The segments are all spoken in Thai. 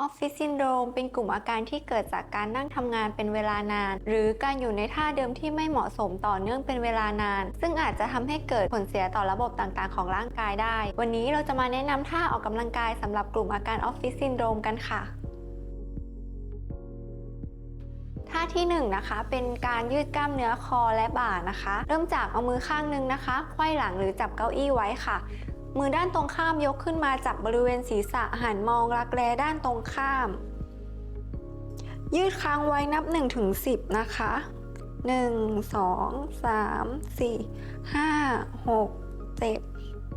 ออฟฟิศซินโดรมเป็นกลุ่มอาการที่เกิดจากการนั่งทำงานเป็นเวลานาน หรือการอยู่ในท่าเดิมที่ไม่เหมาะสมต่อเนื่องเป็นเวลานาน ซึ่งอาจจะทำให้เกิดผลเสียต่อระบบต่างๆ ของร่างกายได้ วันนี้เราจะมาแนะนำท่าออกกำลังกายสำหรับกลุ่มอาการออฟฟิศซินโดรมกันค่ะท่าที่1นงนะคะเป็นการยืดกล้ามเนื้อคอและบ่านะคะ เริ่มจากเอามือข้างหนึงนะคะไขว้หลังหรือจับเก้าอี้ไว้ค่ะ มือด้านตรงข้ามยกขึ้นมาจับบริเวณศีรษะหันมองรักแร้ด้านตรงข้าม ยืดค้างไว้นับ1ถึง10 นะคะ 1 2 3 4 5 6 7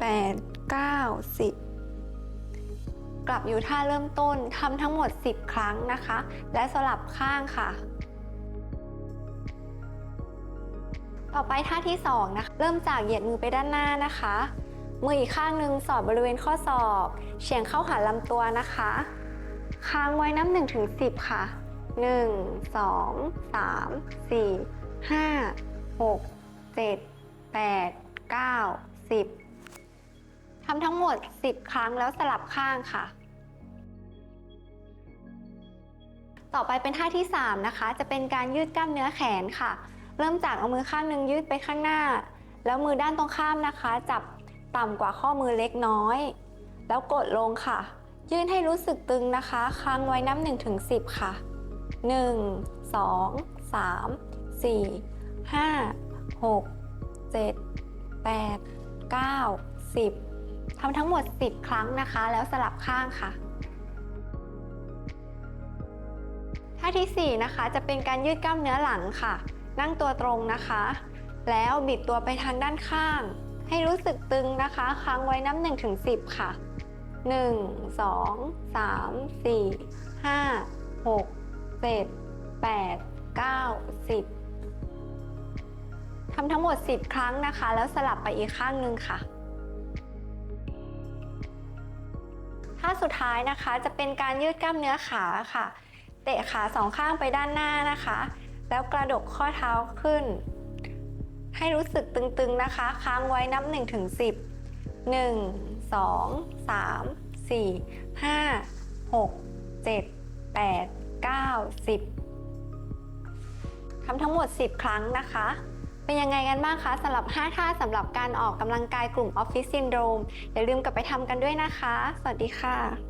8 9 10 กลับอยู่ท่าเริ่มต้นทำทั้งหมด 10 ครั้งนะคะ และสลับข้างค่ะต่อไปท่าที่2นะคะ เริ่มจากเหยียดมือไปด้านหน้านะคะ มืออีกข้างหนึ่งสอดบริเวณข้อศอกเฉียงเข้าหาลำตัวนะคะ ค้างไว้นับ1ถึง10 ค่ะ 1 2 3 4 5 6 7 8 9 10 ทำทั้งหมด 10 ครั้งแล้วสลับข้างค่ะ ต่อไปเป็นท่าที่ 3 นะคะ จะเป็นการยืดกล้ามเนื้อแขนค่ะ เริ่มจากเอามือข้างหนึ่งยืดไปข้างหน้า แล้วมือด้านตรงข้ามนะคะ จับ ต่ำกว่าข้อมือเล็กน้อย แล้วกดลงค่ะ ยื่นให้รู้สึกตึงนะคะ ค้างไว้นับ1ถึง10 ค่ะ 1 2 3 4 5 6 7 8 9 10ทำทั้งหมด 10 ครั้งนะคะ แล้วสลับข้างค่ะท่าทีสี่4 นะคะจะเป็นการยืดกล้ามเนื้อหลังค่ะ นั่งตัวตรงนะคะ แล้วบิดตัวไปทางด้านข้าง ให้รู้สึกตึงนะคะ ค้างไว้นับ1ถึง10ค่ะ1 2 3 4 5 6 7 8 9 10ทำทั้งหมด10ครั้งนะคะ แล้วสลับไปอีกข้างหนึ่งค่ะท่าสุดท้ายนะคะจะเป็นการยืดกล้ามเนื้อขาค่ะ เตะขาสองข้างไปด้านหน้านะคะ แล้วกระดกข้อเท้าขึ้น ให้รู้สึกตึงๆนะคะ ค้างไว้นับ1ถึง10 1 2 3 4 5 6 7 8 9 10ทำทั้งหมด 10 ครั้งนะคะ เป็นยังไงกันบ้างคะสำหรับ 5 ท่าสำหรับการออกกำลังกายกลุ่มออฟฟิศซินโดรมอย่าลืมกลับไปทำกันด้วยนะคะ สวัสดีค่ะ